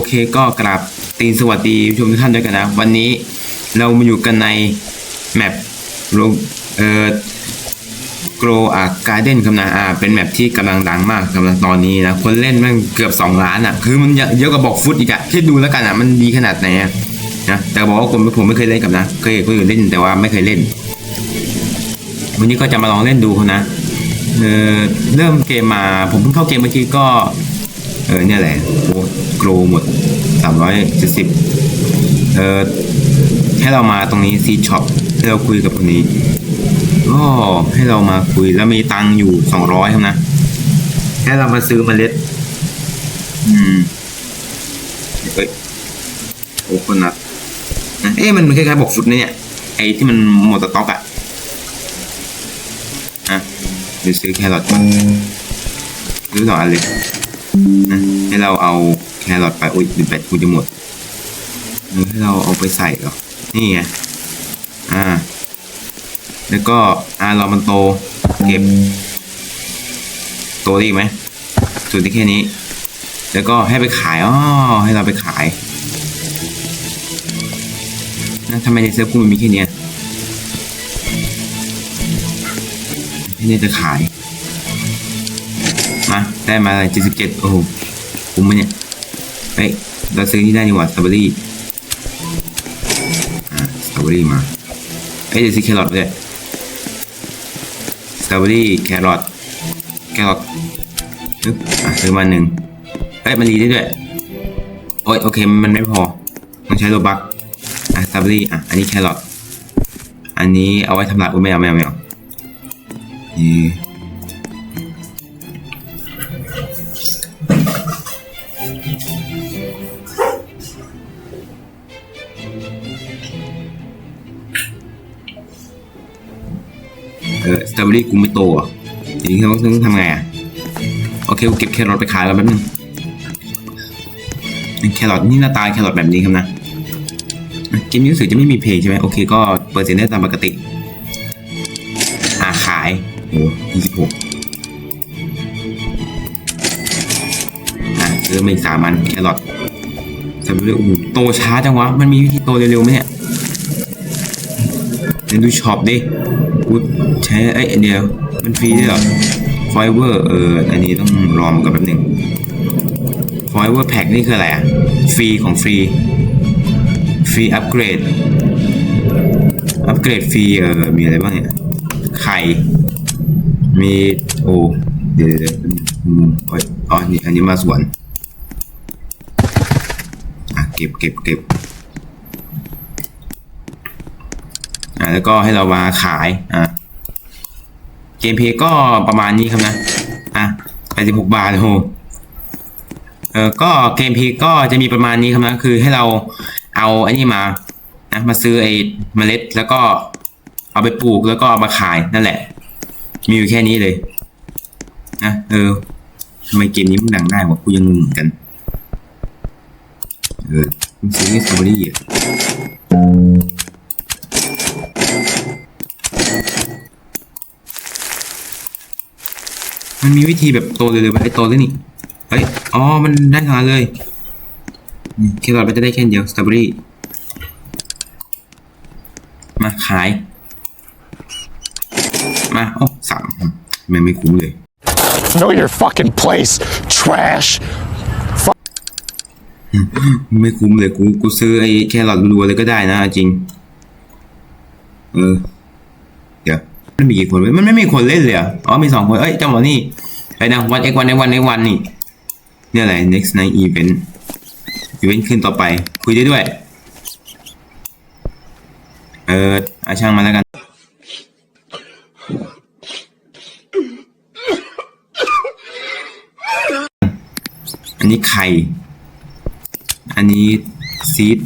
โอเคก็กราบตีนสวัสดีผู้ชมทุกท่านด้วยกันนะ วันนี้เรามาอยู่กันในแมปโรเอ่อโกรอาการ์เด้นครับนะอ่าเป็นแมปที่กำลังดังมากกำลังตอนนี้นะ คนเล่นมันเกือบ 2 ล้านอะ คือมันเยอะกว่าบอกฟุตอีกอะคิดดูแล้วกันอะ มันดีขนาดไหนอะนะแต่บอกว่าผมผมไม่เคยเล่นกับนะ เคยเคนอื่นเล่นแต่ว่าไม่เคยเล่น วันนี้ก็จะมาลองเล่นดูเขานะเออเริ่มเกมมาผมเพิ่งเข้าเกมเมื่อกี้ก็เออเนี่ยแหละโอ้ โกรหมดสามร้อยเจ็ดสิบเออให้เรามาตรงนี้ซีช็อปให้เราคุยกับคนนี้ก็ให้เรามาคุยแล้วมีตังค์อยู่สองร้อยครับนะ ให้เรามาซื้อเมล็ด อืมเอ้ยโอ้คนนัดนะเอ๊ะมันคล้ายๆบอกฟุตนะเนี่ย ไอ้ที่มันหมดสต็อกอะอะเดี๋ยวซื้อแครอทมาซื้อสองอันเลยนะให้เราเอา แครอทไปอุ้ยแบตกูจะหมดให้เราเอาไปใส่เหรอ นี่ไง อ่า แล้วก็อ่าเรามันโต เก็บ โตได้อีไหมส่วนที่แค่นี้ แล้วก็ให้ไปขายอ๋อให้เราไปขายนะทำไมในเซิร์ฟกูมันมีแค่นี้แค่นี้จะขาย มา ได้มาอะไรเจ็ดสิบเจ็ดโอ้โหคุ้มไหมเนี่ย เฮ้ยเราซื้อนี่ได้นี่หว่าสตรอเบอรี่อ่าสตรอเบอรี่มาเอ้ยเดี๋ยวซื้อแครอทด้วยสตรอเบอรี่แครอทแครอทปึ๊บอะซื้อมาหนึ่งเอ้ยมันรีได้ด้วยโอ้ยโอเคมันไม่พอต้องใช้โลบักอะสตรอเบอรี่อะอันนี้แครอทอันนี้เอาไว้ทำลายอุ้ยไม่เอาไม่เอาไม่เอานี่ เออสตรอเบอรี่กูไม่โตอะทีนี้เราต้องทำไงอะโอเคกูเก็บแครอทไปขายแล้วแป๊บนึงแครอทนี่หน้าตาแครอทแบบนี้ครับนะเกมนี้รู้สึกจะไม่มีเพลงใช่ไหมโอเคก็เปิดเสียงได้ตามปกติอ่าขายโอ้ยี่สิบหกอะซื้อมาอีกสามอันแครอทสตรอเบอรี่โอ้โหโตช้าจังวะ มันมีวิธีโตเร็วๆไหมเนี่ยเดี๋ยวดูช็อปดิ กูใช้ไอ้เดียว มันฟรีด้วยหรอฟอยเวอร์เออ อันนี้ต้องรอมันกันแป๊บหนึ่งฟอยเวอร์แพ็กนี่คืออะไรอะ ฟรีของฟรี ฟรีอัปเกรด อัปเกรดฟรีเออ มีอะไรบ้างเนี่ย ไข่ มีโอ้เดี๋ยวเดี๋ยวอ๋ออ๋อนี่อันนี้มาสวน อะ เก็บเก็บเก็บ อ่า แล้วก็ให้เรามาขายอ่าเกมเพย์ก็ประมาณนี้ครับนะอะ86บาทโหเออก็เกมเพย์ก็จะมีประมาณนี้ครับนะคือให้เราเอาไอ้นี่มานะมาซื้อไอ้เมล็ดแล้วก็เอาไปปลูกแล้วก็เอามาขายนั่นแหละ มีอยู่แค่นี้เลยนะเออทำไมเกมนี้มันดังได้วะกูยังงงเหมือนกัน เออมันซื้อสตรอเบอรี่อะ มันมีวิธีแบบโตเร็วๆไปไอ้โตเลยนี่เฮ้ยอ๋อ มันได้ทางเลยนี่แครอทมันจะได้แค่เดียวสตรอเบอรี่ มาขาย มาโอ้สามมันไม่คุ้มเลย Know your fucking place, trash. ไม่คุ้มเลยกู กูซื้อไอ้แครอทรัวๆเลยก็ได้นะจริง เออเดี๋ยว มันมีกี่คนมันไม่มีคนเล่นเลยอ๋อมีสองคนเอ้ยเจ้าหมอนี่ไอ้นะวัน x วัน x วัน x วันนี่เนี่ยอะไร next night event event ขึ้นต่อไป คุยได้ด้วย เอออาช่างมาแล้วกันอันนี้ไข่ อันนี้ซีด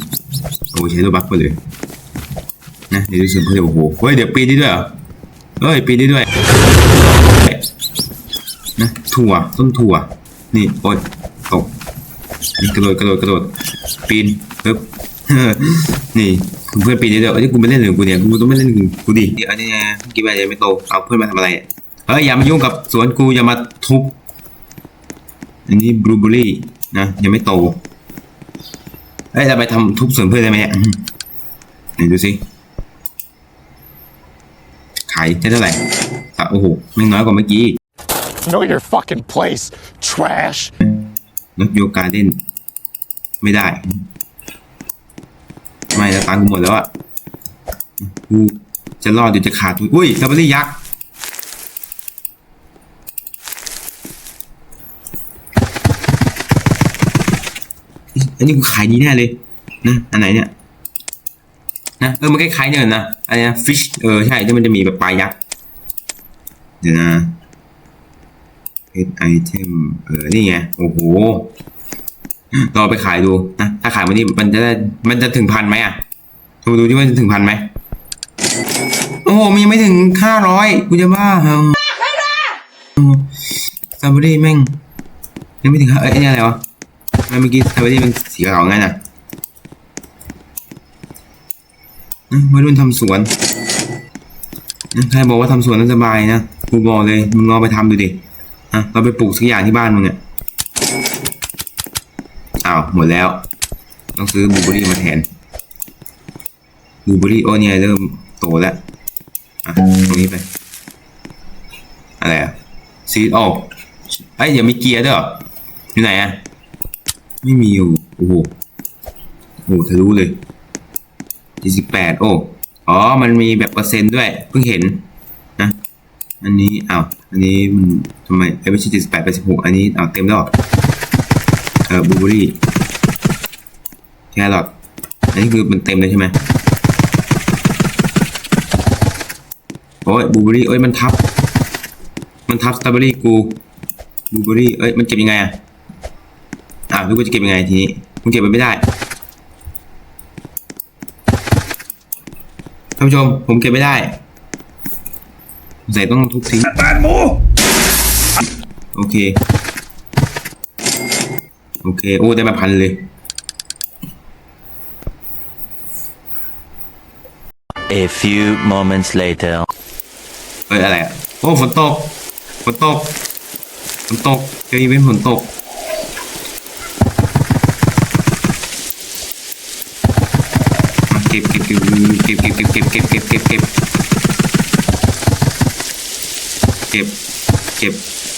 โอ้ใช้ตัวบัคไปเลย นะ เดี๋ยวดูส่วนเขาเดี๋ยวโอ้โห เฮ้ย เดี๋ยวปีนได้ด้วยเหรอ เฮ้ยปีนได้ด้วยนะถั่วต้นถั่ว นี่โอ๊ยตกนี่กระโดดกระโดดกระโดดปีนปึ๊บนี่เพื่อนปีนได้ด้วยเอ้กูไม่เล่นหรือกูเนี่ยกูต้องไม่เล่นกูดิเดี๋ยวอันนี้ไงกินไปยังไม่โตเอาเพื่อนมาทำอะไรเฮ้ยอย่ามายุ่งกับสวนกูอย่ามาทุบอันนี้บลูเบอรี่นะยังไม่โตเอ้ยเราไปทำทุบสวนเพื่อนได้ไหมเนี่ยไหนดูสิ ขายได้เท่าไหร่อะโอ้โหแม่งน้อยกว่าเมื่อกี้ Know your fucking place, trash. นกโยกการ์เด้นไม่ได้ ไม่แล้วตังค์กูหมดแล้วอะกูจะรอดอยู่จะขาดทุนอุ้ยสตรอเบอรี่ยักษ์อันนี้กูขายดีแน่เลยนะอันไหนเนี่ยนะเออมันคล้ายๆเนี่ยนะ อันเนี้ฟิชเออใช่ที่มันจะมีแบบปลายักษ์เดี๋ยวนะเพชไอเทมเออนี่ไงโอ้โหลองไปขายดูนะถ้าขายวันนี้มันจะได้มันจะถึงพันไหมอะดูดูที่ว่าจะถึงพันไหมโอ้โหมันยังไม่ถึงห้าร้อยกูจะบ้าเหรอสตรอเบอรี่แม่งยังไม่ถึงห้าเอ้ยนี่อะไรวะเมื่อกี้สตรอเบอรี่มันสีขาวงั้นอะ นะ วัยรุ่นทำสวนใครบอกว่าทำสวนนั้นสบายนะกูบอกเลยมึงลองไปทำดูดินะเราไปปลูกสักอย่างที่บ้านมึงเนี่ยอ้าวหมดแล้ว ต้องซื้อบลูเบอรี่มาแทนบลูเบอรี่โอ้เนี่ยเริ่มโตแล้วอะตรงนี้ไปอะไรอะซีดโอ้ไอ้ยเดี๋ยวมีเกียร์ด้วยหรออยู่ไหนอะไม่มีอยู่โอ้โหโอ้โหทะลุเลย ยี่สิบแปดโอ้อ๋อ มันมีแบบเปอร์เซ็นต์ด้วย เพิ่งเห็นนะ อันนี้อ้าวอันนี้มันทำไมเอ้ยไม่ใช่เจ็ดสิบแปดไปสิบหกอันนี้อ้าวเต็มแล้วเออบลูเบอรี่แครอทอันนี้คือมันเต็มเลยใช่ไหมโอ้ยบลูเบอรี่เอ้ยมันทับ มันทับสตรอเบอรี่กูบลูเบอรี่เอ้ยมันเก็บยังไงอะอ้าวรู้ว่าจะเก็บยังไงทีนี้มึงเก็บมันไม่ได้ ท่านผู้ชม ผมเก็บไม่ได้ใส่ต้องทุบทิ้งบ้านหมู โอเค โอเค โอ้ ได้มาพันเลย A few moments later. เอ้ยอะไรอะ โอ้ ฝนตก ฝนตก ฝนตกเจออีเวนต์ฝนตก มาเก็บเก็บเก็บเก็บเก็บเก็บเก็บเก็บเก็บเก็บเก็บเก็บเก็บ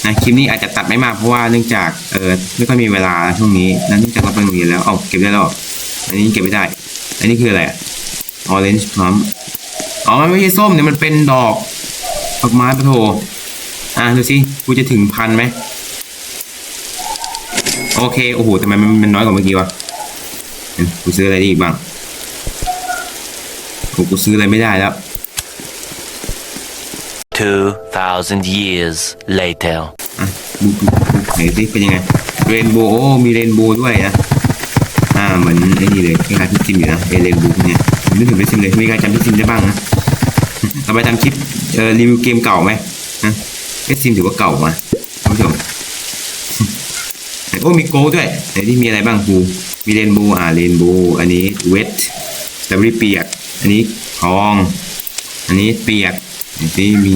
นะคลิปนี้อาจจะตัดไม่มากเพราะว่าเนื่องจากเออไม่ค่อยมีเวลาช่วงนี้นะเนื่องจากเราไปโรงเรียนแล้วเอาเก็บได้แล้วเหรออันนี้เก็บไม่ได้ อันนี้คืออะไรออเรนจ์พร้อมอ๋อมันไม่ใช่ส้มเนี่ยมันเป็นดอกดอกไม้ปะโถอะดูสิกูจะถึงพันไหมโอเคโอ้โหทำไมมันน้อยกว่าเมื่อกี้วะกูซื้ออะไรได้อีกบ้าง กูกูซื้ออะไรไม่ได้แล้ว 2,000 years later. อะดูดูดูไหนสิเป็นยังไงเรนโบว์โอ้มีเรนโบว์ด้วยนะอ่าเหมือนไอ้นี่เลยคล้ายๆพี่ซิมอยู่นะเอเรนโบว์เนี่ยผมนึกถึงพี่ซิมเลยมีใครจำพี่ซิมได้บ้างนะเราไปทำคลิปเอ่อรีวิวเกมเก่าไหมนะพี่ซิมถือว่าเก่ามาท่านผู้ชมโอ้มีโกลด้วยไหนที่มีอะไรบ้างครูมีเรนโบว์อ่าเรนโบว์อันนี้เวทสตรอเบอรี่เปียก อันนี้ทอง อันนี้เปียกอันนี้มี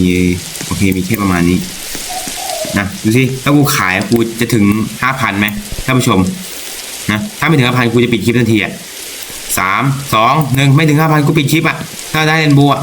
โอเคมีแค่ประมาณนี้นะดูสิถ้ากูขายกูจะถึงห้าพันไหมท่านผู้ชมนะถ้าไม่ถึงห้าพันกูจะปิดคลิปทันทีอะสามสองหนึ่งไม่ถึงห้าพันกูปิดคลิปอะถ้าได้เรนโบว์อะ